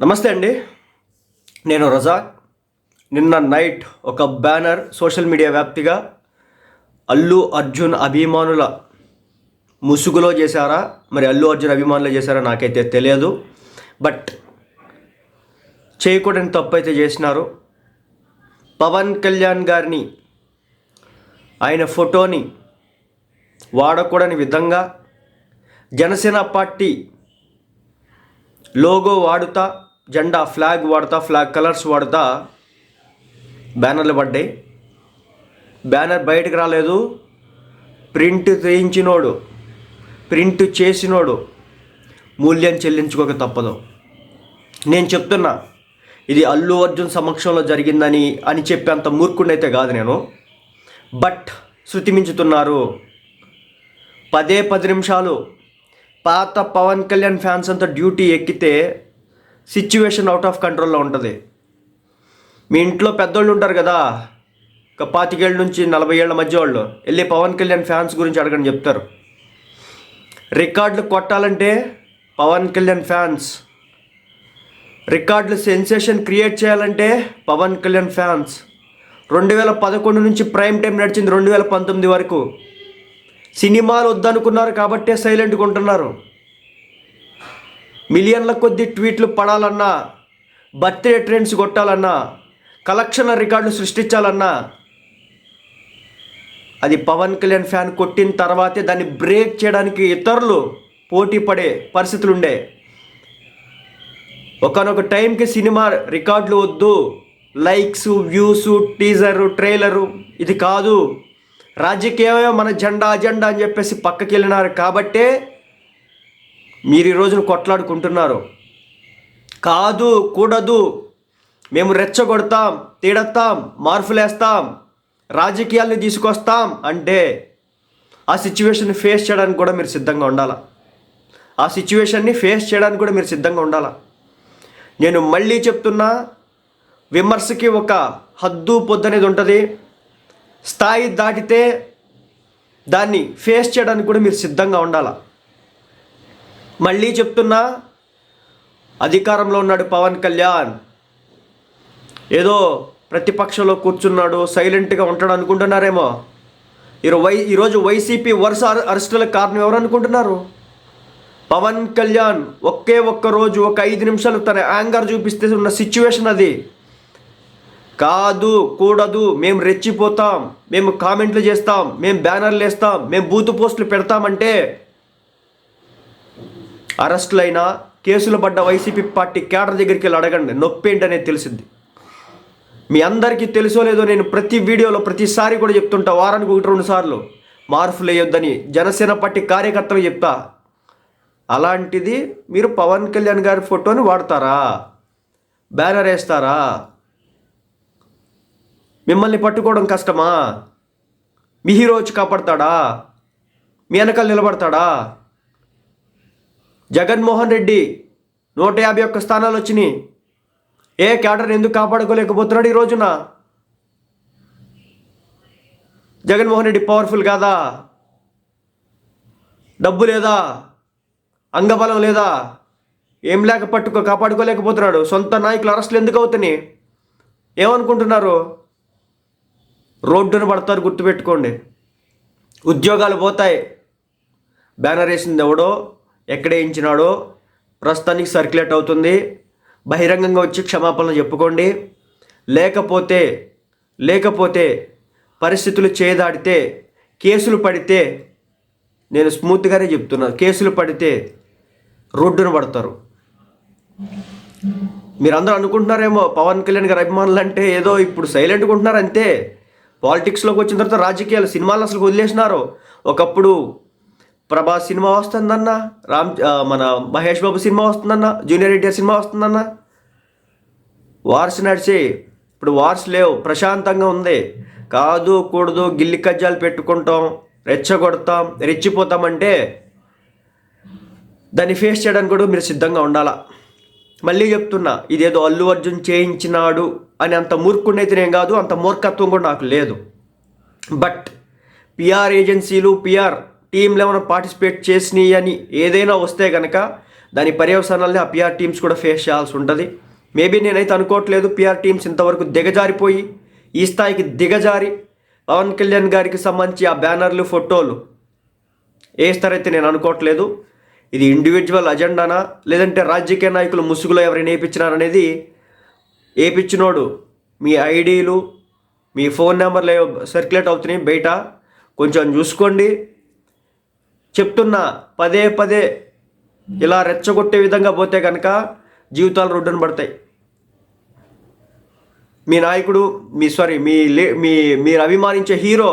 నమస్తే అండి. నేను రజాక్ నిన్న నైట్ ఒక బ్యానర్ సోషల్ మీడియా వ్యాప్తిగా అల్లు అర్జున్ అభిమానుల ముసుగులో చేశారా? మరి అల్లు అర్జున్ అభిమానులు చేశారా నాకైతే తెలియదు. బట్ చేయకూడని తప్పు అయితే చేసినారు. పవన్ కళ్యాణ్ గారిని ఆయన ఫోటోని వాడకూడని విధంగా జనసేన పార్టీ లోగో వాడుతా జెండా ఫ్లాగ్ వాడతా ఫ్లాగ్ కలర్స్ వాడతా బ్యానర్లు పడ్డాయి. బ్యానర్ బయటకు రాలేదు. ప్రింట్ చేయించినోడు ప్రింట్ చేసినోడు మూల్యం చెల్లించుకోక తప్పదు. నేను చెప్తున్నా ఇది అల్లు అర్జున్ సమక్షంలో జరిగిందని అని చెప్పేంత మూర్ఖుడైతే కాదు నేను. బట్ శృతి మించుతున్నారు పదే పది నిమిషాలు పాత పవన్ కళ్యాణ్ ఫ్యాన్స్ అంతా డ్యూటీ ఎక్కితే సిచ్యువేషన్ అవుట్ ఆఫ్ కంట్రోల్లో ఉంటుంది. మీ ఇంట్లో పెద్దోళ్ళు ఉంటారు కదా ఒక పాతికేళ్ళ నుంచి నలభై ఏళ్ళ మధ్య వాళ్ళు వెళ్ళి పవన్ కళ్యాణ్ ఫ్యాన్స్ గురించి అడగని చెప్తారు. రికార్డులు కొట్టాలంటే పవన్ కళ్యాణ్ ఫ్యాన్స్. రికార్డులు సెన్సేషన్ క్రియేట్ చేయాలంటే పవన్ కళ్యాణ్ ఫ్యాన్స్. రెండు వేల పదకొండు నుంచి ప్రైమ్ టైం నడిచింది రెండు వేల పంతొమ్మిది వరకు. సినిమాలు వద్దనుకున్నారు కాబట్టే సైలెంట్గా ఉంటున్నారు. మిలియన్ల కొద్ది ట్వీట్లు పడాలన్నా బర్త్డే ట్రెండ్స్ కొట్టాలన్నా కలెక్షన్ల రికార్డులు సృష్టించాలన్నా అది పవన్ కళ్యాణ్ ఫ్యాన్ కొట్టిన తర్వాతే దాన్ని బ్రేక్ చేయడానికి ఇతరులు పోటీ పడే పరిస్థితులు ఉండే ఒకనొక టైంకి సినిమా రికార్డులు వద్దు లైక్స్ వ్యూస్ టీజరు ట్రైలరు ఇది కాదు. రాజకీయమే మన జెండా అజెండా అని చెప్పేసి పక్కకి వెళ్ళినారు కాబట్టే మీరు ఈ రోజున కొట్లాడుకుంటున్నారు. కాదు కూడదు. మేము రెచ్చగొడతాం తీడతాం మార్పులేస్తాం రాజకీయాల్ని తీసుకొస్తాం అంటే ఆ సిచ్యువేషన్ని ఫేస్ చేయడానికి కూడా మీరు సిద్ధంగా ఉండాలా. ఆ సిచ్యువేషన్ని ఫేస్ చేయడానికి కూడా మీరు సిద్ధంగా ఉండాలా. నేను మళ్ళీ చెప్తున్నా విమర్శకి ఒక హద్దు పొద్దు అనేది ఉంటుంది. స్థాయి దాటితే దాన్ని ఫేస్ చేయడానికి కూడా మీరు సిద్ధంగా ఉండాలా. మళ్ళీ చెప్తున్నా అధికారంలో ఉన్నాడు పవన్ కళ్యాణ్. ఏదో ప్రతిపక్షంలో కూర్చున్నాడు సైలెంట్గా ఉంటాడు అనుకుంటున్నారేమో. ఈరో వై ఈరోజు వైసీపీ వరుస అర- అరెస్టులకు కారణం ఎవరు అనుకుంటున్నారు? పవన్ కళ్యాణ్ ఒకే ఒక్క రోజు ఒక ఐదు నిమిషాలు తన యాంగర్ చూపిస్తే ఉన్న సిచ్యువేషన్ అది. కాదు కూడదు మేము రెచ్చిపోతాం మేము కామెంట్లు చేస్తాం మేము బ్యానర్లు వేస్తాం మేము బూత్ పోస్టులు పెడతామంటే అరెస్టులైనా కేసులు పడ్డ వైసీపీ పార్టీ కేడర్ దగ్గరికి వెళ్ళి అడగండి. నొప్పి ఏంటనేది తెలిసింది. మీ అందరికీ తెలుసో లేదో నేను ప్రతి వీడియోలో ప్రతిసారి కూడా చెప్తుంటా వారానికి ఒకటి రెండు సార్లు. మార్పులు వేయొద్దని జనసేన పార్టీ కార్యకర్తలు చెప్తా. అలాంటిది మీరు పవన్ కళ్యాణ్ గారి ఫోటోని వాడతారా? బ్యానర్ వేస్తారా? మిమ్మల్ని పట్టుకోవడం కష్టమా? మీ హీరో వచ్చి కాపాడతాడా? మీ వెనకాల నిలబడతాడా? జగన్మోహన్ రెడ్డి నూట యాభై ఒక్క స్థానాలు వచ్చినాయి. ఏ క్యాడర్ ఎందుకు కాపాడుకోలేకపోతున్నాడు ఈ రోజున? జగన్మోహన్ రెడ్డి పవర్ఫుల్ కాదా? డబ్బు లేదా? అంగబలం లేదా? ఏం లేక పట్టుకో కాపాడుకోలేకపోతున్నాడు. సొంత నాయకులు అరెస్టులు ఎందుకు అవుతున్నాయి? ఏమనుకుంటున్నారు? రోడ్డున పడతారు గుర్తుపెట్టుకోండి. ఉద్యోగాలు పోతాయి. బ్యానర్ వేసింది ఎవడో? ఎక్కడ వేయించినాడో ప్రస్తుతానికి సర్క్యులేట్ అవుతుంది. బహిరంగంగా వచ్చి క్షమాపణలు చెప్పుకోండి. లేకపోతే లేకపోతే పరిస్థితులు చేదాడితే కేసులు పడితే నేను స్మూత్గానే చెప్తున్నా. కేసులు పడితే రోడ్డున పడతారు. మీరందరూ అనుకుంటున్నారేమో పవన్ కళ్యాణ్ గారి అభిమానులు అంటే ఏదో ఇప్పుడు సైలెంట్గా ఉంటున్నారు అంతే. పాలిటిక్స్లోకి వచ్చిన తర్వాత రాజకీయాలు సినిమాలు అసలు వదిలేసినారు. ఒకప్పుడు ప్రభాస్ సినిమా వస్తుందన్న? రామ్ మన మహేష్ బాబు సినిమా వస్తుందన్న? జూనియర్ ఎన్టీఆర్ సినిమా వస్తుందన్న? వార్స్ నడిచి ఇప్పుడు వార్స్ లేవు ప్రశాంతంగా ఉంది. కాదు కూడదు గిల్లి కజ్జాలు పెట్టుకుంటాం రెచ్చగొడతాం రెచ్చిపోతామంటే దాన్ని ఫేస్ చేయడానికి కూడా మీరు సిద్ధంగా ఉండాలా? మళ్ళీ చెప్తున్నా ఇదేదో అల్లు అర్జున్ చేయించినాడు అని అంత మూర్ఖుడైతే నేను కాదు అంత మూర్ఖత్వం కూడా నాకు లేదు. బట్ పిఆర్ ఏజెన్సీలు పిఆర్ టీంలు ఏమైనా పార్టిసిపేట్ చేసినాయి అని ఏదైనా వస్తే కనుక దాని పర్యవసానాలని ఆ పిఆర్ టీమ్స్ కూడా ఫేస్ చేయాల్సి ఉంటుంది మేబీ నేనైతే అనుకోవట్లేదు పిఆర్ టీమ్స్ ఇంతవరకు దిగజారిపోయి ఈ స్థాయికి దిగజారి పవన్ కళ్యాణ్ గారికి సంబంధించి ఆ బ్యానర్లు ఫోటోలు వేస్తారైతే నేను అనుకోవట్లేదు ఇది ఇండివిజువల్ అజెండానా లేదంటే రాజకీయ నాయకులు ముసుగులో ఎవరైనా వేయించినారనేది వేయించినోడు మీ ఐడీలు మీ ఫోన్ నెంబర్లు సర్క్యులేట్ అవుతున్నాయి బయట. కొంచెం చూసుకోండి. చెప్తున్నా పదే పదే ఇలా రెచ్చగొట్టే విధంగా పోతే కనుక జీవితాలు రోడ్డున పడతాయి. మీ నాయకుడు మీ సారీ మీ లే మీ మీరు అభిమానించే హీరో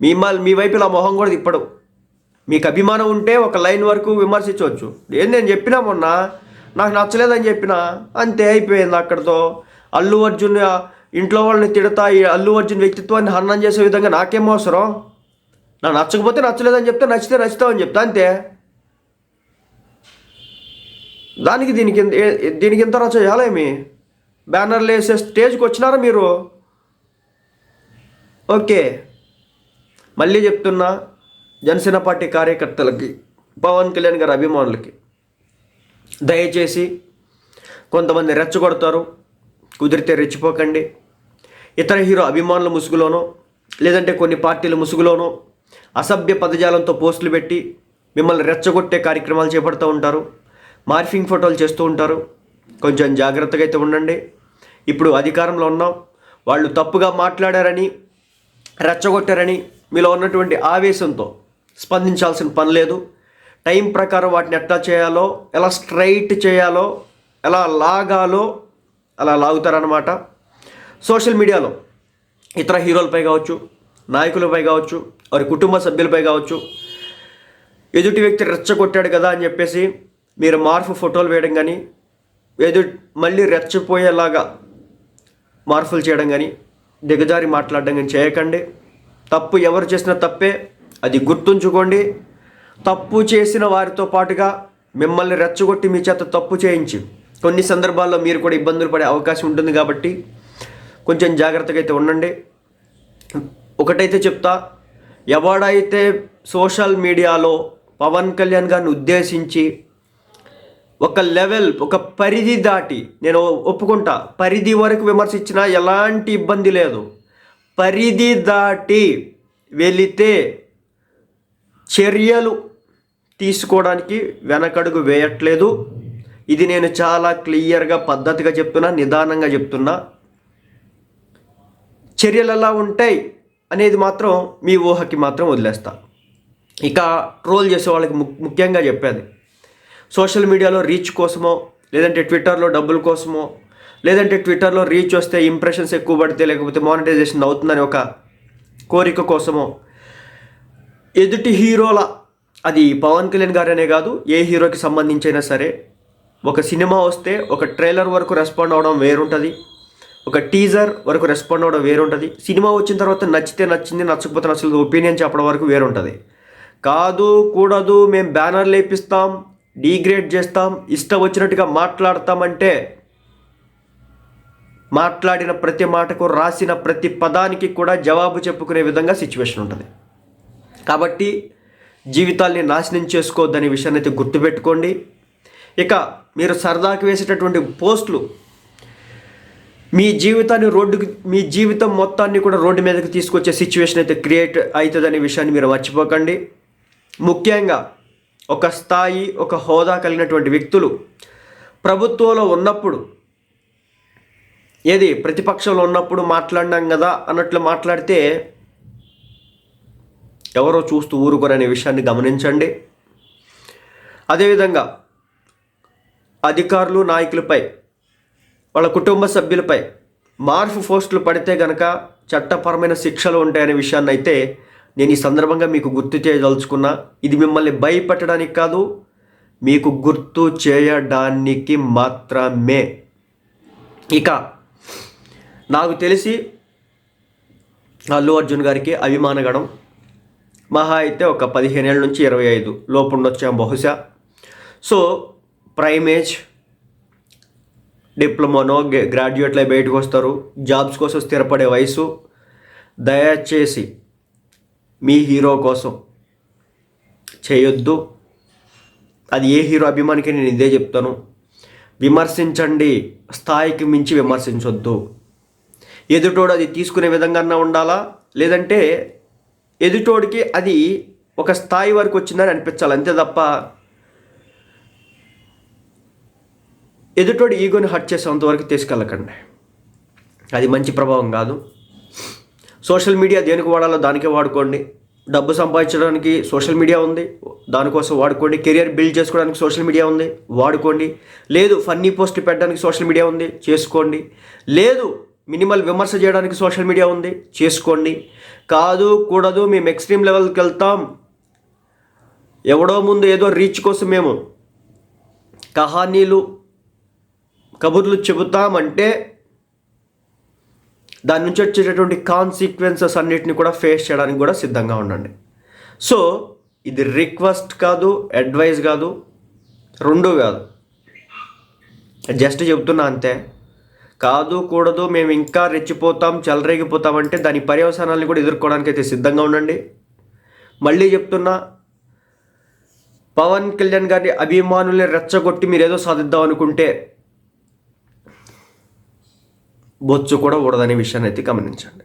మీ మీ వైపు ఇలా మొహం కూడా తిప్పడు. మీకు అభిమానం ఉంటే ఒక లైన్ వరకు విమర్శించవచ్చు. ఏం నేను చెప్పినా మొన్న నాకు నచ్చలేదని చెప్పిన అంతే అయిపోయింది అక్కడితో. అల్లు అర్జున్ ఇంట్లో వాళ్ళని తిడతా ఈ అల్లు అర్జున్ వ్యక్తిత్వాన్ని హరణం చేసే విధంగా నాకేం అవసరం? నాకు నచ్చకపోతే నచ్చలేదని చెప్తే నచ్చితే నచ్చుతామని చెప్తా అంతే. దానికి దీనికి దీనికి ఇంత రచ్చ చేయాలేమి బ్యానర్లు వేసే స్టేజ్కి వచ్చినారా మీరు? ఓకే. మళ్ళీ చెప్తున్నా జనసేన పార్టీ కార్యకర్తలకి పవన్ కళ్యాణ్ గారి అభిమానులకి. దయచేసి కొంతమంది రెచ్చగొడతారు కుదిరితే రెచ్చిపోకండి. ఇతర హీరో అభిమానుల ముసుగులోనో లేదంటే కొన్ని పార్టీల ముసుగులోనో అసభ్య పదజాలంతో పోస్టులు పెట్టి మిమ్మల్ని రెచ్చగొట్టే కార్యక్రమాలు చేపడుతూ ఉంటారు. మార్ఫింగ్ ఫోటోలు చేస్తూ ఉంటారు. కొంచెం జాగ్రత్తగా అయితే ఉండండి. ఇప్పుడు అధికారంలో ఉన్నాం. వాళ్ళు తప్పుగా మాట్లాడారని రెచ్చగొట్టారని మీలో ఉన్నటువంటి ఆవేశంతో స్పందించాల్సిన పని లేదు. టైం ప్రకారం వాటిని ఎట్లా చేయాలో ఎలా స్ట్రైట్ చేయాలో ఎలా లాగాలో అలా లాగుతారనమాట సోషల్ మీడియాలో ఇతర హీరోలపై కావచ్చు నాయకులపై కావచ్చు వారి కుటుంబ సభ్యులపై కావచ్చు ఎదుటి వ్యక్తి రెచ్చగొట్టాడు కదా అని చెప్పేసి మీరు మార్పు ఫోటోలు వేయడం కానీ ఎదు మళ్ళీ రెచ్చపోయేలాగా మార్పులు చేయడం కానీ దిగజారి మాట్లాడడం కానీ చేయకండి. తప్పు ఎవరు చేసిన తప్పే అది గుర్తుంచుకోండి. తప్పు చేసిన వారితో పాటుగా మిమ్మల్ని రెచ్చగొట్టి మీ చేత తప్పు చేయించి కొన్ని సందర్భాల్లో మీరు కూడా ఇబ్బందులు పడే అవకాశం ఉంటుంది కాబట్టి కొంచెం జాగ్రత్తగా అయితే ఉండండి. ఒకటైతే చెప్తా ఎవడైతే సోషల్ మీడియాలో పవన్ కళ్యాణ్ గారిని ఉద్దేశించి ఒక లెవెల్ ఒక పరిధి దాటి నేను ఒప్పుకుంటా పరిధి వరకు విమర్శించినా ఎలాంటి ఇబ్బంది లేదు. పరిధి దాటి వెళితే చర్యలు తీసుకోవడానికి వెనకడుగు వేయట్లేదు. ఇది నేను చాలా క్లియర్గా పద్ధతిగా చెప్తున్నా నిదానంగా చెప్తున్నా. చర్యలు ఎలా ఉంటాయి? అనేది మాత్రం మీ ఊహకి మాత్రం వదిలేస్తా. ఇక ట్రోల్ చేసే వాళ్ళకి ము- ముఖ్యంగా చెప్పేది. సోషల్ మీడియాలో రీచ్ కోసమో లేదంటే ట్విట్టర్లో డబ్బుల కోసమో లేదంటే ట్విట్టర్లో రీచ్ వస్తే ఇంప్రెషన్స్ ఎక్కువ పడితే లేకపోతే మానిటైజేషన్ అవుతుందని ఒక కోరిక కోసమో ఎదుటి హీరోల అది పవన్ కళ్యాణ్ గారనే కాదు ఏ హీరోకి సంబంధించైనా సరే ఒక సినిమా వస్తే ఒక ట్రైలర్ వరకు రెస్పాండ్ అవడం వేరుంటుంది. ఒక టీజర్ వరకు రెస్పాండ్ అవ్వడం వేరుంటుంది. సినిమా వచ్చిన తర్వాత నచ్చితే నచ్చింది నచ్చకపోతే నచ్చలేదు ఒపీనియన్ చెప్పడం వరకు వేరుంటుంది. కాదు కూడదు మేము బ్యానర్ లేపిస్తాం డీగ్రేడ్ చేస్తాం ఇష్టం వచ్చినట్టుగా మాట్లాడతామంటే మాట్లాడిన ప్రతి మాటకు రాసిన ప్రతి పదానికి కూడా జవాబు చెప్పుకునే విధంగా సిచ్యువేషన్ ఉంటుంది. కాబట్టి జీవితాల్ని నాశనం చేసుకోవద్దనే విషయాన్ని అయితే గుర్తుపెట్టుకోండి. ఇక మీరు సరదాకి వేసేటటువంటి పోస్టులు మీ జీవితాన్ని రోడ్డుకి మీ జీవితం మొత్తాన్ని కూడా రోడ్డు మీదకి తీసుకొచ్చే సిచ్యువేషన్ అయితే క్రియేట్ అవుతుందనే విషయాన్ని మీరు మర్చిపోకండి. ముఖ్యంగా ఒక స్థాయి ఒక హోదా కలిగినటువంటి వ్యక్తులు ప్రభుత్వంలో ఉన్నప్పుడు ఏది ప్రతిపక్షంలో ఉన్నప్పుడు మాట్లాడినాం కదా అన్నట్లు మాట్లాడితే ఎవరో చూస్తూ ఊరుకోరనే విషయాన్ని గమనించండి. అదేవిధంగా అధికారులు నాయకులపై వాళ్ళ కుటుంబ సభ్యులపై మార్పు పోస్టులు పడితే గనక చట్టపరమైన శిక్షలు ఉంటాయనే విషయాన్ని అయితే నేను ఈ సందర్భంగా మీకు గుర్తు చేయదలుచుకున్నా. ఇది మిమ్మల్ని భయపెట్టడానికి కాదు మీకు గుర్తు చేయడానికి మాత్రమే. ఇక నాకు తెలిసి అల్లు అర్జున్ గారికి అభిమానగడం మహా అయితే ఒక పదిహేను ఏళ్ళ నుంచి ఇరవై ఐదు లోపు ఉండొచ్చాం బహుశా. సో ప్రైమ్ ఏజ్ డిప్లొమానో గ్రాడ్యుయేట్లో బయటకు వస్తారు. జాబ్స్ కోసం స్థిరపడే వయసు. దయచేసి మీ హీరో కోసం చేయొద్దు. అది ఏ హీరో అభిమానికి నేను ఇదే చెప్తాను. విమర్శించండి. స్థాయికి మించి విమర్శించొద్దు. ఎదుటోడు అది తీసుకునే విధంగా ఉండాలా? లేదంటే ఎదుటోడికి అది ఒక స్థాయి వరకు వచ్చిందని అనిపించాలి. అంతే తప్ప ఎదుటోడి ఈగోని హట్ చేసేంత వరకు తీసుకెళ్ళకండి. అది మంచి ప్రభావం కాదు. సోషల్ మీడియా దేనికి వాడాలో దానికే వాడుకోండి. డబ్బు సంపాదించడానికి సోషల్ మీడియా ఉంది. దానికోసం వాడుకోండి. కెరియర్ బిల్డ్ చేసుకోవడానికి సోషల్ మీడియా ఉంది. వాడుకోండి. లేదు ఫన్నీ పోస్ట్ పెట్టడానికి సోషల్ మీడియా ఉంది. చేసుకోండి. లేదు మినిమల్ విమర్శ చేయడానికి సోషల్ మీడియా ఉంది. చేసుకోండి. కాదు కూడదు మేము ఎక్స్ట్రీమ్ లెవెల్కి వెళ్తాం. ఎవడో ముందు ఏదో రీచ్ కోసం మేము కహానీలు కబుర్లు చెబుతామంటే దాని నుంచి వచ్చేటటువంటి కాన్సిక్వెన్సెస్ అన్నిటిని కూడా ఫేస్ చేయడానికి కూడా సిద్ధంగా ఉండండి. సో ఇది రిక్వెస్ట్ కాదు అడ్వైస్ కాదు రెండు కాదు. జస్ట్ చెబుతున్నా అంతే. కాదు కూడదు మేము ఇంకా రెచ్చిపోతాం చెలరేగిపోతామంటే దాని పర్యవసానాలను కూడా ఎదుర్కోవడానికి అయితే సిద్ధంగా ఉండండి. మళ్ళీ చెప్తున్నా పవన్ కళ్యాణ్ గారి అభిమానుల్ని రెచ్చగొట్టి మీరు ఏదో సాధిద్దాం అనుకుంటే బొచ్చు కూడా ఊడదనే విషయాన్ని అయితే గమనించండి.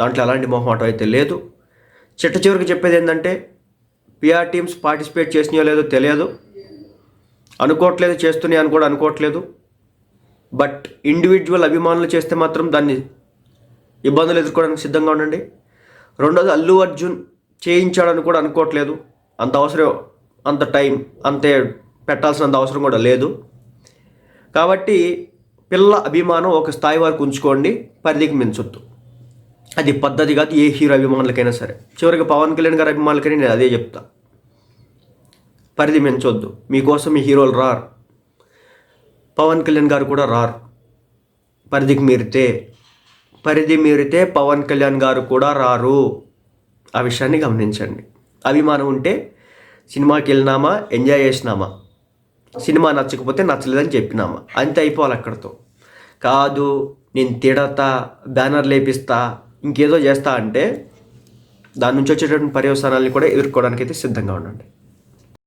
దాంట్లో ఎలాంటి మొహమాటం అయితే లేదు. చిట్ట చివరికి చెప్పేది ఏంటంటే పిఆర్ టీమ్స్ పార్టిసిపేట్ చేసినాయో లేదో తెలియదు. అనుకోవట్లేదు చేస్తున్నాయి అని కూడా అనుకోవట్లేదు. బట్ ఇండివిజువల్ అభిమానులు చేస్తే మాత్రం దాన్ని ఇబ్బందులు ఎదుర్కోవడానికి సిద్ధంగా ఉండండి. రెండోది అల్లు అర్జున్ చేయించాడని కూడా అనుకోవట్లేదు. అంత అవసరం అంత టైం అంతే పెట్టాల్సినంత అవసరం కూడా లేదు. కాబట్టి పిల్ల అభిమానం ఒక స్థాయి వరకు ఉంచుకోండి పరిధికి మించొద్దు. అది పద్ధతి కాదు ఏ హీరో అభిమానులకైనా సరే. చివరికి పవన్ కళ్యాణ్ గారి అభిమానులకైనా నేను అదే చెప్తా. పరిధి మించొద్దు. మీకోసం మీ హీరోలు రారు. పవన్ కళ్యాణ్ గారు కూడా రారు. పరిధికి మీరితే పరిధి మీరితే పవన్ కళ్యాణ్ గారు కూడా రారు. ఆ విషయాన్ని గమనించండి. అభిమానం ఉంటే సినిమాకి వెళ్ళినామా ఎంజాయ్ చేసినామా? సినిమా నచ్చకపోతే నచ్చలేదని చెప్పినామా? అంతే అయిపోవాలి అక్కడితో. కాదు నేను తిడతా బ్యానర్ లేపిస్తా ఇంకేదో చేస్తా అంటే దాని నుంచి వచ్చేటటువంటి పర్యవసానాలని కూడా ఎదుర్కోవడానికి అయితే సిద్ధంగా ఉండండి.